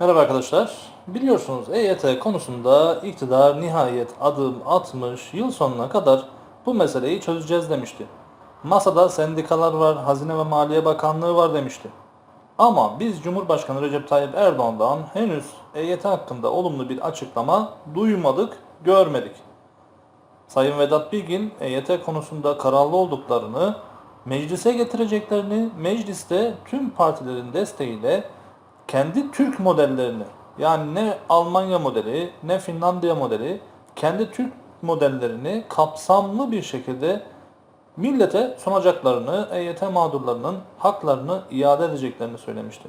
Merhaba arkadaşlar. Biliyorsunuz EYT konusunda iktidar nihayet adım atmış, yıl sonuna kadar bu meseleyi çözeceğiz demişti. Masada sendikalar var, Hazine ve Maliye Bakanlığı var demişti. Ama biz Cumhurbaşkanı Recep Tayyip Erdoğan'dan henüz EYT hakkında olumlu bir açıklama duymadık, görmedik. Sayın Vedat Bilgin EYT konusunda kararlı olduklarını, meclise getireceklerini, mecliste tüm partilerin desteğiyle kendi Türk modellerini yani ne Almanya modeli ne Finlandiya modeli kendi Türk modellerini kapsamlı bir şekilde millete sunacaklarını, EYT mağdurlarının haklarını iade edeceklerini söylemişti.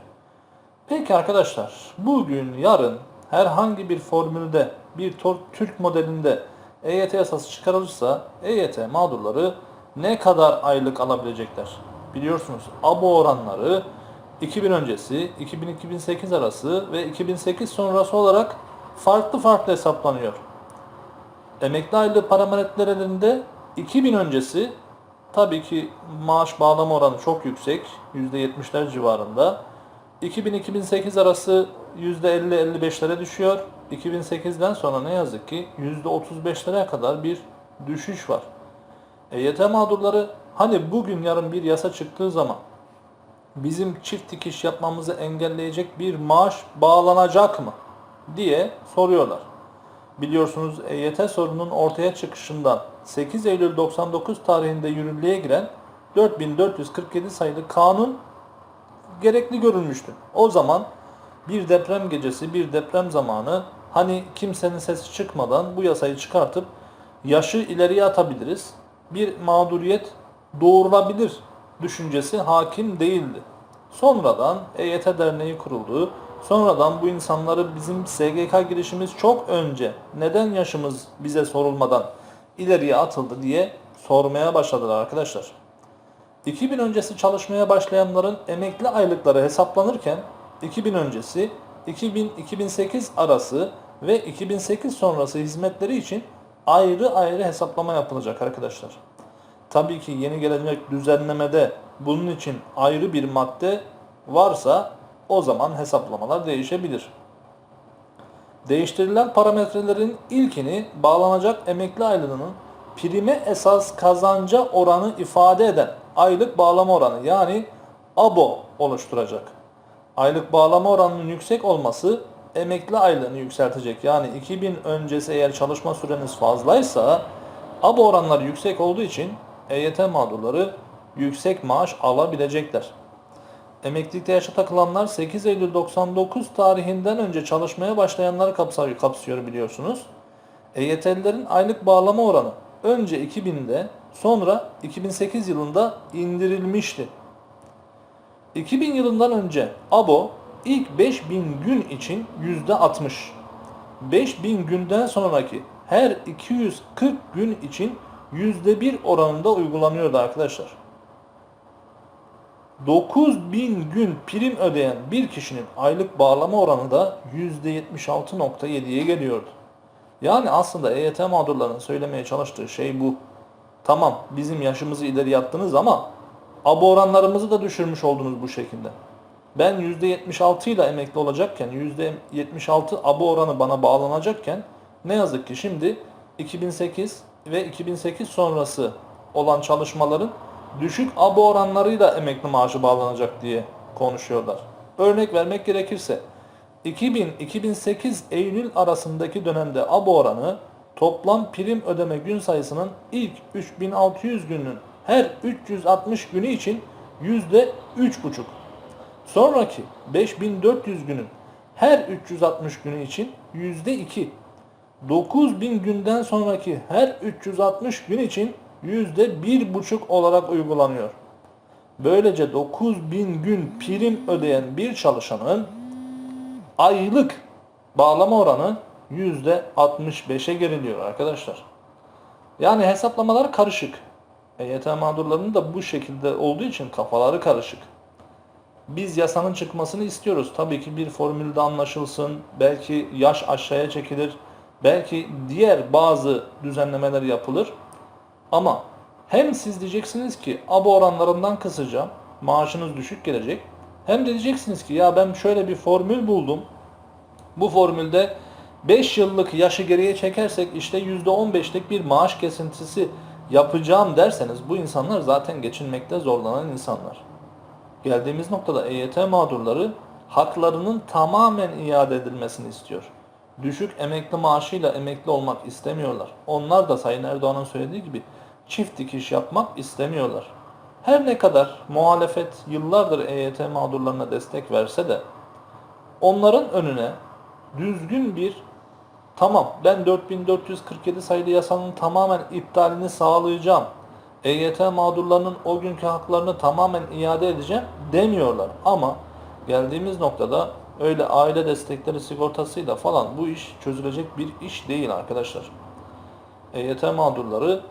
Peki arkadaşlar, bugün, yarın herhangi bir formülde, bir Türk modelinde EYT yasası çıkarılırsa EYT mağdurları ne kadar aylık alabilecekler? Biliyorsunuz abo oranları 2000 öncesi, 2000-2008 arası ve 2008 sonrası olarak farklı farklı hesaplanıyor. Emekli aylığı parametrelerinde 2000 öncesi tabii ki maaş bağlama oranı çok yüksek. %70'ler civarında. 2000-2008 arası %50-55'lere düşüyor. 2008'den sonra ne yazık ki %35'lere kadar bir düşüş var. EYT mağdurları hani bugün yarın bir yasa çıktığı zaman bizim çift dikiş yapmamızı engelleyecek bir maaş bağlanacak mı diye soruyorlar. Biliyorsunuz EYT sorunun ortaya çıkışından 8 Eylül 99 tarihinde yürürlüğe giren 4447 sayılı kanun gerekli görülmüştü. O zaman bir deprem gecesi, bir deprem zamanı hani kimsenin sesi çıkmadan bu yasayı çıkartıp yaşı ileriye atabiliriz. Bir mağduriyet doğurulabilir düşüncesi hakim değildi. Sonradan EYT Derneği kuruldu. Sonradan bu insanları bizim SGK girişimiz çok önce neden yaşımız bize sorulmadan ileriye atıldı diye sormaya başladılar arkadaşlar. 2000 öncesi çalışmaya başlayanların emekli aylıkları hesaplanırken 2000 öncesi 2000-2008 arası ve 2008 sonrası hizmetleri için ayrı ayrı hesaplama yapılacak arkadaşlar. Tabii ki yeni gelecek düzenlemede bunun için ayrı bir madde varsa o zaman hesaplamalar değişebilir. Değiştirilen parametrelerin ilkini bağlanacak emekli aylığının prime esas kazanca oranı ifade eden aylık bağlama oranı yani ABO oluşturacak. Aylık bağlama oranının yüksek olması emekli aylığını yükseltecek. Yani 2000 öncesi eğer çalışma süreniz fazlaysa ABO oranları yüksek olduğu için EYT mağdurları yüksek maaş alabilecekler. Emeklilikte yaşa takılanlar 8 Eylül 99 tarihinden önce çalışmaya başlayanları kapsıyor, biliyorsunuz. EYT'lilerin aylık bağlama oranı önce 2000'de sonra 2008 yılında indirilmişti. 2000 yılından önce ABO ilk 5000 gün için %60, 5000 günden sonraki her 240 gün için %1 oranında uygulanıyordu arkadaşlar. 9000 gün prim ödeyen bir kişinin aylık bağlama oranı da %76.7'ye geliyordu. Yani aslında EYT mağdurlarının söylemeye çalıştığı şey bu. Tamam bizim yaşımızı ileri yattınız ama abo oranlarımızı da düşürmüş oldunuz bu şekilde. Ben %76 ile emekli olacakken %76 abo oranı bana bağlanacakken ne yazık ki şimdi 2008 ve 2008 sonrası olan çalışmaların düşük abo oranlarıyla emekli maaşı bağlanacak diye konuşuyorlar. Örnek vermek gerekirse 2000-2008 Eylül arasındaki dönemde abo oranı toplam prim ödeme gün sayısının ilk 3600 günün her 360 günü için %3,5. Sonraki 5400 günün her 360 günü için %2. 9000 günden sonraki her 360 gün için %1,5 olarak uygulanıyor. Böylece 9000 gün prim ödeyen bir çalışanın aylık bağlama oranı %65'e geriliyor arkadaşlar. Yani hesaplamalar karışık. EYT mağdurlarının da bu şekilde olduğu için kafaları karışık. Biz yasanın çıkmasını istiyoruz. Tabii ki bir formülde anlaşılsın. Belki yaş aşağıya çekilir. Belki diğer bazı düzenlemeler yapılır. Ama hem siz diyeceksiniz ki abo oranlarından kısacağım. Maaşınız düşük gelecek. Hem de diyeceksiniz ki ya ben şöyle bir formül buldum. Bu formülde 5 yıllık yaşı geriye çekersek işte %15'lik bir maaş kesintisi yapacağım derseniz bu insanlar zaten geçinmekte zorlanan insanlar. Geldiğimiz noktada EYT mağdurları haklarının tamamen iade edilmesini istiyor. Düşük emekli maaşıyla emekli olmak istemiyorlar. Onlar da Sayın Erdoğan'ın söylediği gibi çift dikiş yapmak istemiyorlar. Her ne kadar muhalefet yıllardır EYT mağdurlarına destek verse de onların önüne düzgün bir tamam ben 4447 sayılı yasanın tamamen iptalini sağlayacağım. EYT mağdurlarının o günkü haklarını tamamen iade edeceğim demiyorlar. Ama geldiğimiz noktada öyle aile destekleri sigortasıyla falan bu iş çözülecek bir iş değil arkadaşlar. EYT mağdurları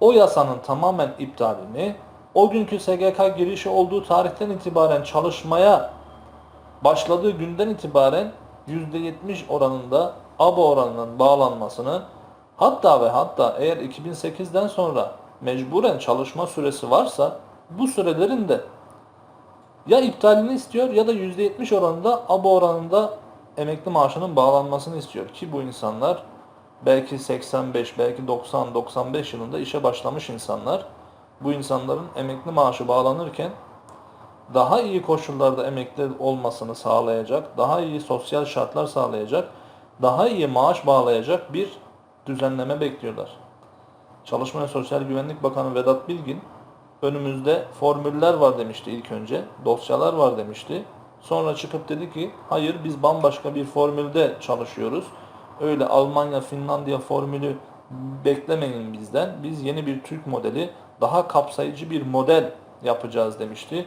o yasanın tamamen iptalini, o günkü SGK girişi olduğu tarihten itibaren çalışmaya başladığı günden itibaren %70 oranında ABO oranının bağlanmasını hatta ve hatta eğer 2008'den sonra mecburen çalışma süresi varsa bu sürelerin de ya iptalini istiyor ya da %70 oranında ABO oranında emekli maaşının bağlanmasını istiyor ki bu insanlar belki 85 belki 90 95 yılında işe başlamış insanlar. Bu insanların emekli maaşı bağlanırken daha iyi koşullarda emekli olmasını sağlayacak, daha iyi sosyal şartlar sağlayacak, daha iyi maaş bağlayacak bir düzenleme bekliyorlar. Çalışma ve Sosyal Güvenlik Bakanı Vedat Bilgin önümüzde formüller var demişti ilk önce, dosyalar var demişti. Sonra çıkıp dedi ki hayır biz bambaşka bir formülde çalışıyoruz. Öyle Almanya, Finlandiya formülü beklemeyin bizden. Biz yeni bir Türk modeli, daha kapsayıcı bir model yapacağız demişti.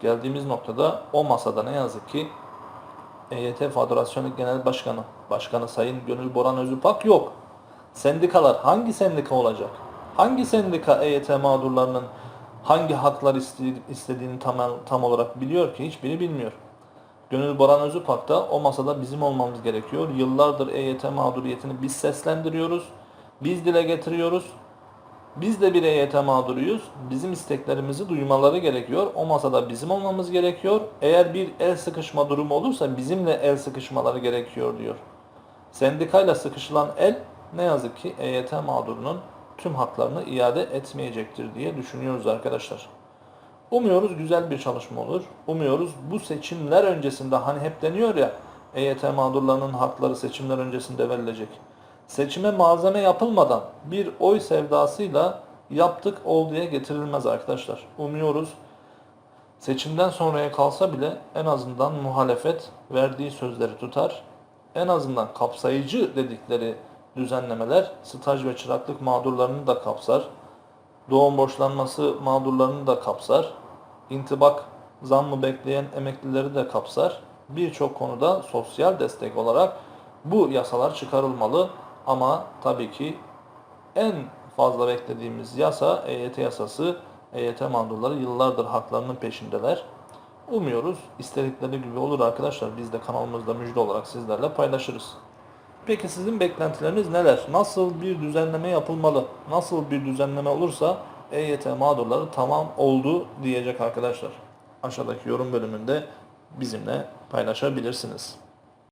Geldiğimiz noktada o masada ne yazık ki EYT Federasyonu Genel Başkanı, Başkanı Sayın Gönül Boran Özüpak yok. Sendikalar hangi sendika olacak? Hangi sendika EYT mağdurlarının hangi haklar iste- istediğini tam, tam olarak biliyor ki hiçbiri bilmiyor. Gönül Boran Özüpak o masada bizim olmamız gerekiyor. Yıllardır EYT mağduriyetini biz seslendiriyoruz. Biz dile getiriyoruz. Biz de bir EYT mağduruyuz. Bizim isteklerimizi duymaları gerekiyor. O masada bizim olmamız gerekiyor. Eğer bir el sıkışma durumu olursa bizimle el sıkışmaları gerekiyor diyor. Sendikayla sıkışılan el ne yazık ki EYT mağdurunun tüm haklarını iade etmeyecektir diye düşünüyoruz arkadaşlar. Umuyoruz güzel bir çalışma olur. Umuyoruz bu seçimler öncesinde hani hep deniyor ya EYT mağdurlarının hakları seçimler öncesinde verilecek. Seçime malzeme yapılmadan bir oy sevdasıyla yaptık ol diye getirilmez arkadaşlar. Umuyoruz seçimden sonraya kalsa bile en azından muhalefet verdiği sözleri tutar. En azından kapsayıcı dedikleri düzenlemeler staj ve çıraklık mağdurlarını da kapsar. Doğum borçlanması mağdurlarını da kapsar. İntibak zammı bekleyen emeklileri de kapsar. Birçok konuda sosyal destek olarak bu yasalar çıkarılmalı. Ama tabii ki en fazla beklediğimiz yasa EYT yasası. EYT mağdurları yıllardır haklarının peşindeler. Umuyoruz istedikleri gibi olur arkadaşlar. Biz de kanalımızda müjde olarak sizlerle paylaşırız. Peki sizin beklentileriniz neler? Nasıl bir düzenleme yapılmalı? Nasıl bir düzenleme olursa EYT mağdurları tamam oldu diyecek arkadaşlar. Aşağıdaki yorum bölümünde bizimle paylaşabilirsiniz.